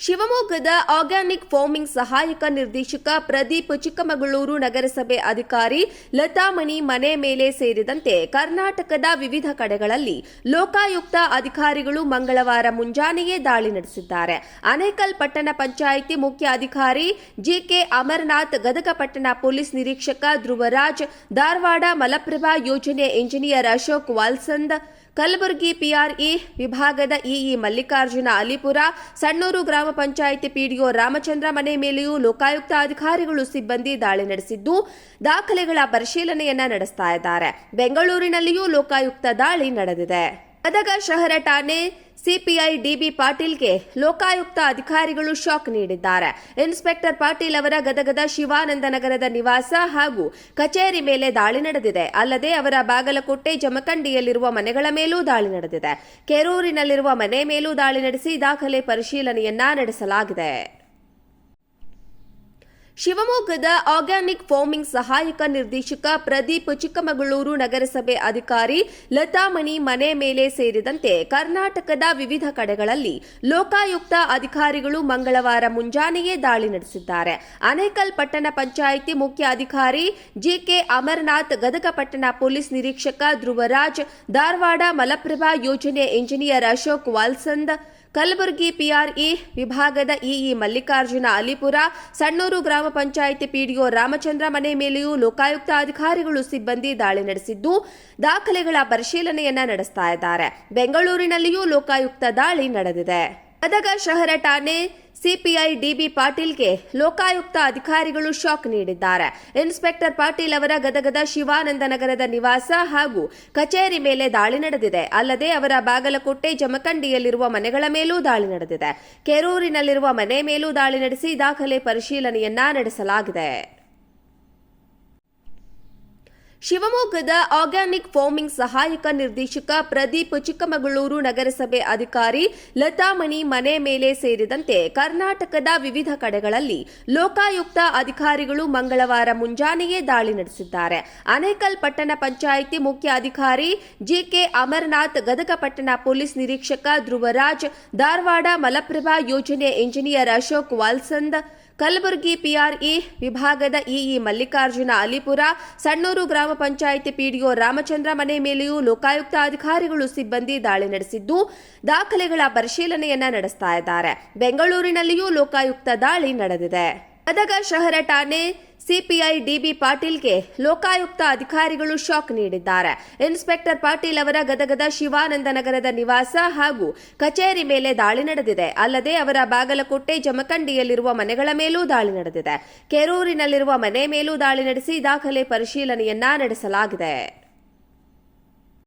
ಶಿವಮೊಗ್ಗದ organic farming ಸಹಾಯಕ ನಿರ್ದೇಶಕ ಪ್ರದೀಪ್ ಚಿಕ್ಕಮಗಳೂರು ನಗರಸಭೆ ಅಧಿಕಾರಿ ಲತಾಮಣಿ ಮನೆ ಮೇಲೆ ಸೇರಿದಂತೆ ಕರ್ನಾಟಕದ ವಿವಿಧ ಕಡೆಗಳಲ್ಲಿ ಲೋಕಾಯುಕ್ತ ಅಧಿಕಾರಿಗಳು ಮಂಗಳವಾರ ಮುಂಜಾನೆಯೇ ದಾಳಿ ನಡೆಸಿದ್ದಾರೆ. ಅನೇಕಲ್ ಪಟ್ಟಣ ಪಂಚಾಯಿತಿ ಮುಖ್ಯ ಅಧಿಕಾರಿ ಜಿಕೆ ಅಮರನಾಥ್, ಗದಗ ಪಟ್ಟಣ ಪೊಲೀಸ್ ನಿರೀಕ್ಷಕ ಧ್ರುವರಾಜ್, ಧಾರವಾಡ ಮಲಪ್ರಭಾ ಯೋಜನೆ ಇಂಜಿನಿಯರ್ ಅಶೋಕ್ ವಾಲ್ಸಂದ್ ಕಲಬುರಗಿ ಪಿಆರ್ಇ ವಿಭಾಗದ ಇಇ ಮಲ್ಲಿಕಾರ್ಜುನ ಅಲಿಪುರ, ಸಣ್ಣೂರು ಗ್ರಾಮ ಪಂಚಾಯಿತಿ ಪಿಡಿಒ ರಾಮಚಂದ್ರ ಮನೆ ಮೇಲೆಯೂ ಲೋಕಾಯುಕ್ತ ಅಧಿಕಾರಿಗಳು ಸಿಬ್ಬಂದಿ ದಾಳಿ ನಡೆಸಿದ್ದು, ದಾಖಲೆಗಳ ಪರಿಶೀಲನೆಯನ್ನ ನಡೆಸ್ತಾ ಇದ್ದಾರೆ. ಬೆಂಗಳೂರಿನಲ್ಲಿಯೂ ಲೋಕಾಯುಕ್ತ ದಾಳಿ ನಡೆದಿದೆ. ಗದಗ ಶಹರ ಠಾಣೆ ಸಿಪಿಐ ಡಿಬಿ ಪಾಟೀಲ್ಗೆ ಲೋಕಾಯುಕ್ತ ಅಧಿಕಾರಿಗಳು ಶಾಕ್ ನೀಡಿದ್ದಾರೆ. ಇನ್ಸ್ಪೆಕ್ಟರ್ ಪಾಟೀಲ್ ಅವರ ಗದಗದ ಶಿವಾನಂದ ನಗರದ ನಿವಾಸ ಹಾಗೂ ಕಚೇರಿ ಮೇಲೆ ದಾಳಿ ನಡೆದಿದೆ. ಅಲ್ಲದೆ ಅವರ ಬಾಗಲಕೋಟೆ ಜಮಖಂಡಿಯಲ್ಲಿರುವ ಮನೆಗಳ ಮೇಲೂ ದಾಳಿ ನಡೆದಿದೆ. ಕೆರೂರಿನಲ್ಲಿರುವ ಮನೆ ಮೇಲೂ ದಾಳಿ ನಡೆಸಿ ದಾಖಲೆ ಪರಿಶೀಲನೆಯನ್ನ ನಡೆಸಲಾಗಿದೆ. ಶಿವಮೊಗ್ಗದ ಆರ್ಗ್ಯಾನಿಕ್ ಫಾರ್ಮಿಂಗ್ ಸಹಾಯಕ ನಿರ್ದೇಶಕ ಪ್ರದೀಪ್ ಚಿಕ್ಕಮಗಳೂರು ನಗರಸಭೆ ಅಧಿಕಾರಿ ಲತಾಮಣಿ ಮನೆ ಮೇಲೆ ಸೇರಿದಂತೆ ಕರ್ನಾಟಕದ ವಿವಿಧ ಕಡೆಗಳಲ್ಲಿ ಲೋಕಾಯುಕ್ತ ಅಧಿಕಾರಿಗಳು ಮಂಗಳವಾರ ಮುಂಜಾನೆಯೇ ದಾಳಿ ನಡೆಸಿದ್ದಾರೆ. ಅನೇಕಲ್ ಪಟ್ಟಣ ಪಂಚಾಯಿತಿ ಮುಖ್ಯ ಅಧಿಕಾರಿ ಜಿಕೆ ಅಮರನಾಥ್, ಗದಗ ಪಟ್ಟಣ ಪೊಲೀಸ್ ನಿರೀಕ್ಷಕ ಧ್ರುವರಾಜ್, ಧಾರವಾಡ ಮಲಪ್ರಭಾ ಯೋಜನೆ ಇಂಜಿನಿಯರ್ ಅಶೋಕ್ ವಾಲ್ಸಂದ್, ಕಲಬುರಗಿ ಪಿಆರ್ಇ ವಿಭಾಗದ ಇಇ ಮಲ್ಲಿಕಾರ್ಜುನ ಅಲಿಪುರ, ಸಣ್ಣೂರು ಗ್ರಾಮ ಪಂಚಾಯಿತಿ ಪಿಡಿಒ ರಾಮಚಂದ್ರ ಮನೆ ಮೇಲೆಯೂ ಲೋಕಾಯುಕ್ತ ಅಧಿಕಾರಿಗಳು ಸಿಬ್ಬಂದಿ ದಾಳಿ ನಡೆಸಿದ್ದು ದಾಖಲೆಗಳ ಪರಿಶೀಲನೆಯನ್ನ ನಡೆಸ್ತಾ ಇದ್ದಾರೆ. ಬೆಂಗಳೂರಿನಲ್ಲಿಯೂ ಲೋಕಾಯುಕ್ತ ದಾಳಿ ನಡೆದಿದೆ. ಗದಗ ಶಹರ ಠಾಣೆ ಸಿಪಿಐ ಡಿಬಿ ಪಾಟೀಲ್ಗೆ ಲೋಕಾಯುಕ್ತ ಅಧಿಕಾರಿಗಳು ಶಾಕ್ ನೀಡಿದ್ದಾರೆ. ಇನ್ಸ್ಪೆಕ್ಟರ್ ಪಾಟೀಲ್ ಅವರ ಗದಗದ ಶಿವಾನಂದ ನಗರದ ನಿವಾಸ ಹಾಗೂ ಕಚೇರಿ ಮೇಲೆ ದಾಳಿ ನಡೆದಿದೆ. ಅಲ್ಲದೆ ಅವರ ಬಾಗಲಕೋಟೆ ಜಮಖಂಡಿಯಲ್ಲಿರುವ ಮನೆಗಳ ಮೇಲೂ ದಾಳಿ ನಡೆದಿದೆ. ಕೆರೂರಿನಲ್ಲಿರುವ ಮನೆ ಮೇಲೂ ದಾಳಿ ನಡೆಸಿ ದಾಖಲೆ ಪರಿಶೀಲನೆಯನ್ನ ನಡೆಸಲಾಗಿದೆ. ಶಿವಮೊಗ್ಗದ ಆರ್ಗ್ಯಾನಿಕ್ ಫಾರ್ಮಿಂಗ್ ಸಹಾಯಕ ನಿರ್ದೇಶಕ ಪ್ರದೀಪ್ ಚಿಕ್ಕಮಗಳೂರು ನಗರಸಭೆ ಅಧಿಕಾರಿ ಲತಾಮಣಿ ಮನೆ ಮೇಲೆ ಸೇರಿದಂತೆ ಕರ್ನಾಟಕದ ವಿವಿಧ ಕಡೆಗಳಲ್ಲಿ ಲೋಕಾಯುಕ್ತ ಅಧಿಕಾರಿಗಳು ಮಂಗಳವಾರ ಮುಂಜಾನೆಯೇ ದಾಳಿ ನಡೆಸಿದ್ದಾರೆ. ಅನೇಕಲ್ ಪಟ್ಟಣ ಪಂಚಾಯಿತಿ ಮುಖ್ಯ ಅಧಿಕಾರಿ ಜಿಕೆ ಅಮರನಾಥ್, ಗದಗ ಪಟ್ಟಣ ಪೊಲೀಸ್ ನಿರೀಕ್ಷಕ ಧ್ರುವರಾಜ್, ಧಾರವಾಡ ಮಲಪ್ರಭಾ ಯೋಜನೆ ಇಂಜಿನಿಯರ್ ಅಶೋಕ್ ವಾಲ್ಸಂದ್ ಕಲಬುರಗಿ ಪಿಆರ್ಇ ವಿಭಾಗದ ಇಇ ಮಲ್ಲಿಕಾರ್ಜುನ ಅಲಿಪುರ, ಸಣ್ಣೂರು ಗ್ರಾಮ ಪಂಚಾಯಿತಿ ಪಿಡಿಒ ರಾಮಚಂದ್ರ ಮನೆ ಮೇಲೆಯೂ ಲೋಕಾಯುಕ್ತ ಅಧಿಕಾರಿಗಳು ಸಿಬ್ಬಂದಿ ದಾಳಿ ನಡೆಸಿದ್ದು, ದಾಖಲೆಗಳ ಪರಿಶೀಲನೆಯನ್ನ ನಡೆಸ್ತಾ ಇದ್ದಾರೆ. ಬೆಂಗಳೂರಿನಲ್ಲಿಯೂ ಲೋಕಾಯುಕ್ತ ದಾಳಿ ನಡೆದಿದೆ. ಗದಗ ಶಹರ ಠಾಣೆ ಸಿಪಿಐ ಡಿಬಿ ಪಾಟೀಲ್ಗೆ ಲೋಕಾಯುಕ್ತ ಅಧಿಕಾರಿಗಳು ಶಾಕ್ ನೀಡಿದ್ದಾರೆ. ಇನ್ಸ್ಪೆಕ್ಟರ್ ಪಾಟೀಲ್ ಅವರ ಗದಗದ ಶಿವಾನಂದ ನಗರದ ನಿವಾಸ ಹಾಗೂ ಕಚೇರಿ ಮೇಲೆ ದಾಳಿ ನಡೆದಿದೆ. ಅಲ್ಲದೆ ಅವರ ಬಾಗಲಕೋಟೆ ಜಮಖಂಡಿಯಲ್ಲಿರುವ ಮನೆಗಳ ಮೇಲೂ ದಾಳಿ ನಡೆದಿದೆ. ಕೆರೂರಿನಲ್ಲಿರುವ ಮನೆ ಮೇಲೂ ದಾಳಿ ನಡೆಸಿ ದಾಖಲೆ ಪರಿಶೀಲನೆಯನ್ನ ನಡೆಸಲಾಗಿದೆ.